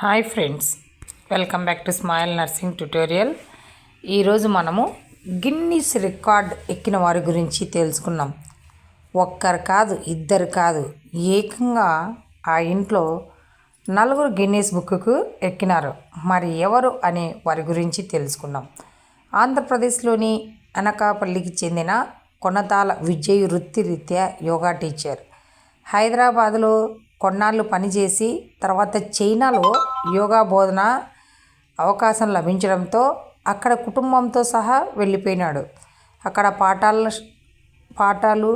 Hi friends welcome back to smile nursing tutorial. ఈరోజు మనము Guinness record ఎక్కిన వారి గురించి తెలుసుకున్నాం. ఒక్కరు కాదు ఇద్దరు కాదు ఏకంగా ఆ ఇంట్లో నలుగురు గిన్నీస్ బుక్కు ఎక్కినారు. మరి ఎవరు అనే వారి గురించి తెలుసుకున్నాం. ఆంధ్రప్రదేశ్లోని అనకాపల్లికి చెందిన కొనతాల విజయ్ వృత్తిరీత్యా యోగా టీచర్. హైదరాబాద్లో కొన్నాళ్ళు పనిచేసి తర్వాత చైనాలో యోగా బోధన అవకాశం లభించడంతో అక్కడ కుటుంబంతో సహా వెళ్ళిపోయినాడు. అక్కడ పాఠాల పాఠాలు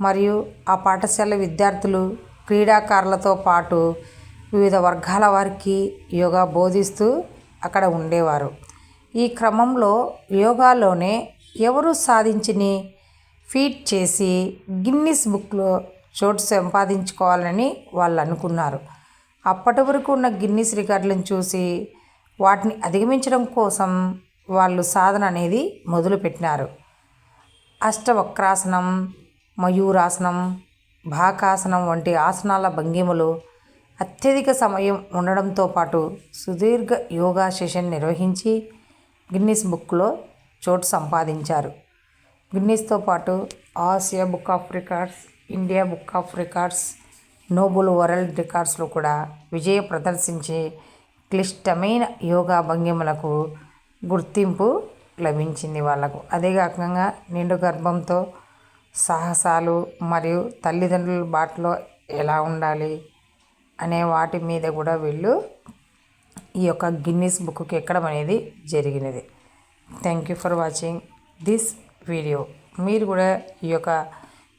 మరియు ఆ పాఠశాల విద్యార్థులు క్రీడాకారులతో పాటు వివిధ వర్గాల వారికి యోగా బోధిస్తూ అక్కడ ఉండేవారు. ఈ క్రమంలో యోగాలోనే ఎవరు సాధించిని ఫీట్ చేసి గిన్నిస్ బుక్లో చోటు సంపాదించుకోవాలని వాళ్ళు అనుకున్నారు. అప్పటి వరకు ఉన్న గిన్నీస్ రికార్డులను చూసి వాటిని అధిగమించడం కోసం వాళ్ళు సాధన అనేది మొదలుపెట్టినారు. అష్టవక్రాసనం మయూరాసనం భాకాసనం వంటి ఆసనాల భంగిమలు అత్యధిక సమయం ఉండడంతో పాటు సుదీర్ఘ యోగా సెషన్ నిర్వహించి గిన్నీస్ బుక్లో చోటు సంపాదించారు. గిన్నీస్తో పాటు Asia book of records India book of records noble world రికార్డ్స్లో కూడా విజయ ప్రదర్శించి క్లిష్టమైన యోగా భంగిమలకు గుర్తింపు లభించింది వాళ్ళకు అదే కాకుండా నిండు గర్భంతో సాహసాలు మరియు తల్లిదండ్రుల బాటలో ఎలా ఉండాలి అనే వాటి మీద కూడా వీళ్ళు ఈ యొక్క గిన్నిస్ బుక్కి ఎక్కడం అనేది జరిగినది. Thank you for watching this video. మీరు కూడా ఈ యొక్క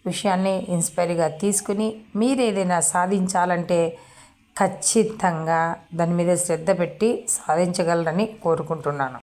విషయాన్ని ఇన్స్పైర్గా తీసుకుని మీరు ఏదైనా సాధించాలంటే ఖచ్చితంగా దాని మీద శ్రద్ధ పెట్టి సాధించగలరని కోరుకుంటున్నాను.